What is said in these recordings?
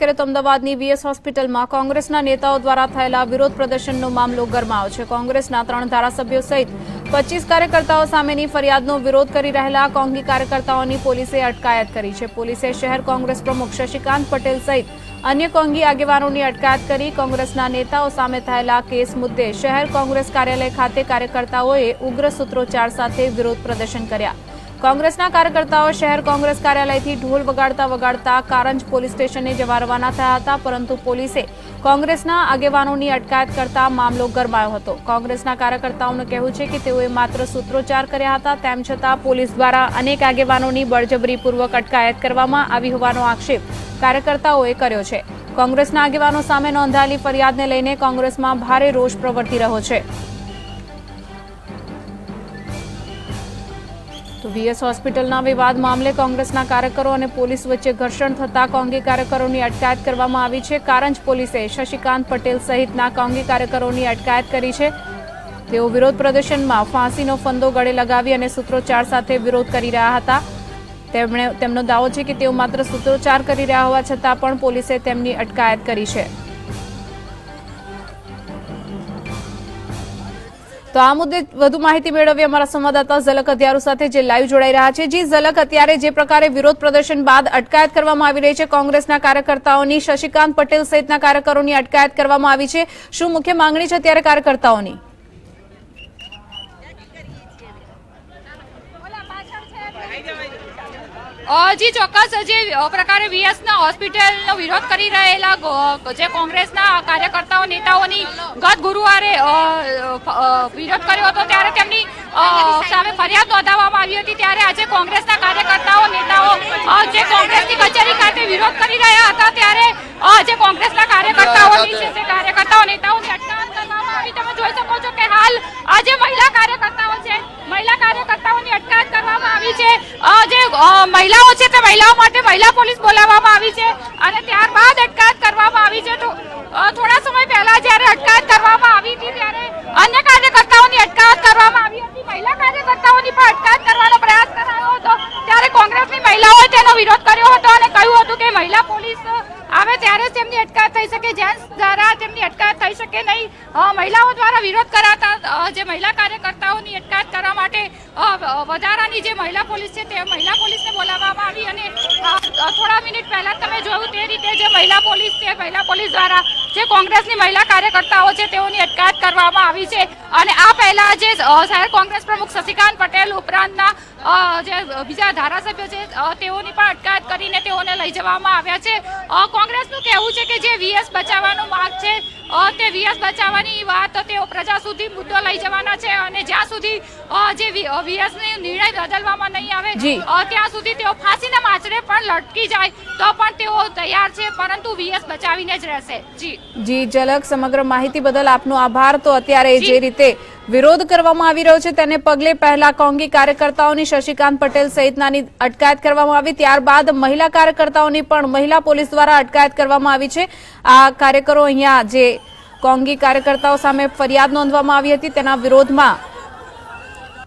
કરીએ તો અમદાવાદની વીએસ હોસ્પિટલમાં કોંગ્રેસના નેતાઓ દ્વારા થયેલા વિરોધ પ્રદર્શનનો મામલો ગરમાયો છે. કોંગ્રેસના ત્રણ ધારાસભ્યો સહિત પચીસ કાર્યકર્તાઓ સામેની ફરિયાદનો વિરોધ કરી રહેલા કોંગી કાર્યકર્તાઓની પોલીસે અટકાયત કરી છે. પોલીસે શહેર કોંગ્રેસ પ્રમુખ શશિકાંત પટેલ સહિત અન્ય કોંગી આગેવાનોની અટકાયત કરી કોંગ્રેસના નેતાઓ સામે થયેલા કેસ મુદ્દે શહેર કોંગ્રેસ કાર્યાલય ખાતે કાર્યકર્તાઓએ ઉગ્ર સૂત્રોચ્ચાર સાથે વિરોધ પ્રદર્શન કર્યા. કોંગ્રેસના કાર્યકર્તાઓ શહેર કોંગ્રેસ કાર્યાલયથી ઢોલ વગાડતા વગાડતા કારંજ પોલીસ સ્ટેશને જવા રવાના થયા હતા, પરંતુ પોલીસે કોંગ્રેસના આગેવાનોની અટકાયત કરતા મામલો ગરમાયો હતો. કોંગ્રેસના કાર્યકર્તાઓનું કહેવું છે કે તેઓએ માત્ર સૂત્રોચ્ચાર કર્યા હતા, તેમ છતાં પોલીસ દ્વારા અનેક આગેવાનોની બળજબરીપૂર્વક અટકાયત કરવામાં આવી હોવાનો આક્ષેપ કાર્યકર્તાઓએ કર્યો છે. કોંગ્રેસના આગેવાનો સામે નોંધાયેલી ફરિયાદને લઈને કોંગ્રેસમાં ભારે રોષ પ્રવર્તી રહ્યો છે. તો વીએસ હોસ્પિટલના વિવાદ મામલે કોંગ્રેસના કાર્યકરો અને પોલીસ વચ્ચે ઘર્ષણ થતા કોંગી કાર્યકરોની અટકાયત કરવામાં આવી છે. કારંજ પોલીસે શશિકાંત પટેલ સહિતના કોંગી કાર્યકરોની અટકાયત કરી છે. તેઓ વિરોધ પ્રદર્શનમાં ફાંસીનો ફંદો ગળે લગાવી અને સૂત્રોચ્ચાર સાથે વિરોધ કરી રહ્યા હતા. તેમણે તેમનો દાવો છે કે તેઓ માત્ર સૂત્રોચ્ચાર કરી રહ્યા હોવા છતાં પણ પોલીસે તેમની અટકાયત કરી છે. તો આ મુદ્દે વધુ માહિતી મેળવીએ અમારા સંવાદદાતા ઝલક હથિયારો સાથે જે લાઈવ જોડાઈ રહ્યા છે. જી, ઝલક અત્યારે જે પ્રકારે વિરોધ પ્રદર્શન બાદ અટકાયત કરવામાં આવી રહી છે. કોંગ્રેસના કાર્યકર્તાઓની શશિકાંત પટેલ સહિતના કાર્યકરોની અટકાયત કરવામાં આવી છે. શું મુખ્ય માંગણી છે અત્યારે કાર્યકર્તાઓની? જી ચોક્કસ જે પ્રકારે વીએસના હોસ્પિટલનો વિરોધ કરી રહેલા જે કોંગ્રેસના કાર્યકર્તાઓ, નેતાઓની ગત ગુરુવારે વિરોધ કર્યો હતો, ત્યારે તેમની સામે ફરિયાદ નોંધાવવામાં આવી હતી, ત્યારે આજે કોંગ્રેસના કાર્યકર્તાઓ, નેતાઓ જે કોંગ્રેસની કચેરી ખાતે વિરોધ કરી રહ્યા હતા, ત્યારે જે કોંગ્રેસના કાર્યકર્તાઓની છે કાર્યકર્તાઓ આવી, તમે જોઈ શકો છો કે હાલ આજે મહિલા કાર્યકર્તાઓ છે, મહિલા કાર્યકર્તાઓની અટકાયત કરવામાં આવી છે મહિલાઓ છે તે મહિલાઓ માટે મહિલા પોલીસ બોલાવવામાં આવી છે અને ત્યારબાદ અટકાયત કરવામાં આવી છે. તો થોડા સમય પહેલા જ્યારે અટકાયત કરવામાં આવી હતી ત્યારે અન્ય કાર્યકર્તાઓની અટકાયત કરવામાં આવી હતી. મહિલા કાર્યકર્તાઓની પણ અટકાયત કરવાનો પ્રયાસ કરાયો હતો. ત્યારે કોંગ્રેસની મહિલાઓએ તેનો વિરોધ કર્યો હતો અને કહ્યું હતું કે મહિલા પોલીસ ત્યારે જ તેમની અટકાયત થઈ શકે. જેન્ટ્સ દ્વારા તેમની અટકાયત થઈ શકે નહીં. મહિલાઓ દ્વારા વિરોધ કરાતા જે મહિલા કાર્યકર્તાઓની અટકાયત કરવા માટે વધારાની જે મહિલા પોલીસ છે, તે મહિલા પોલીસને બોલાવવામાં આવી અને થોડા મિનિટ પહેલાં તમે જોયું તે રીતે જે મહિલા પોલીસ છે, મહિલા પોલીસ દ્વારા જે કોંગ્રેસની મહિલા કાર્યકર્તાઓ છે, તેઓની અટકાયત કરવામાં આવી છે. અને આ પહેલાં જે શહેર કોંગ્રેસ પ્રમુખ શશિકાંત પટેલ ઉપરાંતના જે બીજા ધારાસભ્યો છે તેઓની પણ અટકાયત કરીને તેઓને લઈ જવામાં આવ્યા છે. અ, કોંગ્રેસનું કહેવું છે કે જે વીએસ બચાવવાનો માર્ગ છે તે વીએસ બચાવવાની વાત તેઓ પ્રજા સુધી મુદ્દો લઈ જવાના છે અને જ્યાં સુધી જે વીએસનો નિર્ણય બદલવામાં નહીં આવે જી. અ, ત્યાં સુધી તેઓ ફાંસીના માચરે પણ લટકી જાય તો પણ તેઓ તૈયાર છે પરંતુ વીએસ બચાવીને જ રહેશે. જી. જી ઝલક સમગ્ર માહિતી બદલ આપનો આભાર. તો અત્યારે જે રીતે વિરોધ કરવામાં આવી રહ્યો છે. તેને પગલે પહેલા કોંગી કાર્યકર્તાઓની શશિકાંત પટેલ સહિતનાની અટકાયત કરવામાં આવી. ત્યારબાદ મહિલા કાર્યકર્તાઓની પણ મહિલા પોલીસ દ્વારા અટકાયત કરવામાં આવી છે. આ કાર્યકરો અહીંયા જે કોંગી કાર્યકર્તાઓ સામે ફરિયાદ નોંધવામાં આવી હતી, તેના વિરોધમાં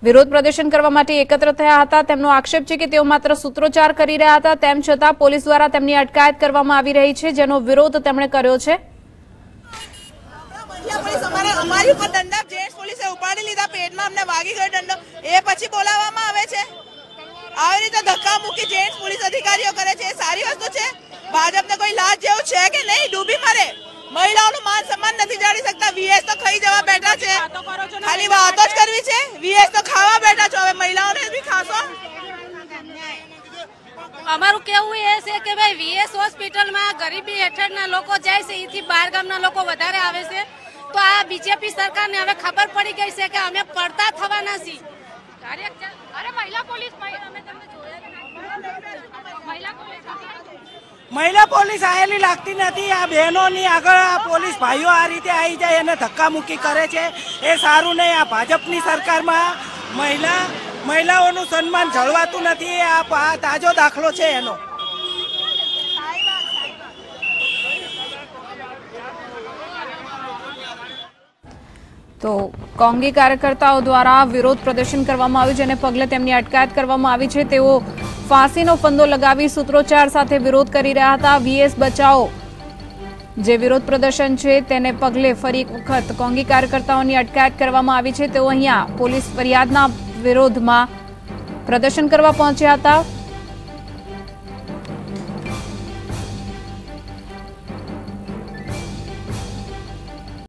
વિરોધ પ્રદર્શન કરવા માટે એકત્ર થયા હતા. તેમનો આક્ષેપ છે કે તેઓ માત્ર સૂત્રોચ્ચાર કરી રહ્યા હતા. તેમ છતાં પોલીસ દ્વારા તેમની અટકાયત કરવામાં આવી રહી છે, જેનો વિરોધ તેમણે કર્યો છે. અમારે ઉપર દંડા જેન્ટ્સ પોલીસે ઉપાડી લીધા, પેટમાં અમને વાગી ગયો દંડો. એ પછી બોલાવવામાં આવે છે. આવી રીતે ધક્કા મૂકી જેન્ટ્સ પોલીસ અધિકારીઓ કરે છે. એ સારી વસ્તુ છે. ભાજપને કોઈ લાજ જેવું છે કે નહીં? ડૂબી મરે. મહિલાઓનું માન સન્માન નથી જાણી શકતા. વીએસ તો ખાઈ જવા બેઠા છે. ખાલી વાતો જ કરવી છે. વીએસ તો ખાવા બેઠા છો. હવે મહિલાઓને બી ખાશો? અમારું કેવું એ છે કે ભાઈ વીએસ હોસ્પિટલમાં ગરીબી હેઠળના લોકો જાય છે. એથી બહાર ગામના લોકો વધારે આવે છે. તો આ બીજેપી સરકારને હવે ખબર પડી ગઈ છે કે અમે પડતા થવાના છીએ. અરે મહિલા પોલીસ મહિલા પોલીસ મહિલા પોલીસ આયેલી લાગતી નથી. આ બહેનોની આગળ આ પોલીસ ભાઈઓ આ રીતે આવી જાય અને ધક્કા મુક્કી કરે છે. એ સારું નહીં. આ ભાજપની સરકારમાં મહિલા મહિલાઓનું સન્માન જળવાતું નથી. આ તાજો દાખલો છે એનો. તો કોંગી કાર્યકર્તાઓ દ્વારા વિરોધ પ્રદર્શન કરવામાં આવ્યું જેને પગલે તેમની અટકાયત કરવામાં આવી છે. તેઓ ફાંસીનો ફંદો લગાવી સૂત્રોચ્ચાર સાથે વિરોધ કરી રહ્યા હતા. વીએસ બચાવો. જે વિરોધ પ્રદર્શન છે તેને પગલે ફરી એક વખત કોંગી કાર્યકર્તાઓની અટકાયત કરવામાં આવી છે. તેઓ અહીંયા પોલીસ ફરિયાદના વિરોધમાં પ્રદર્શન કરવા પહોંચ્યા હતા.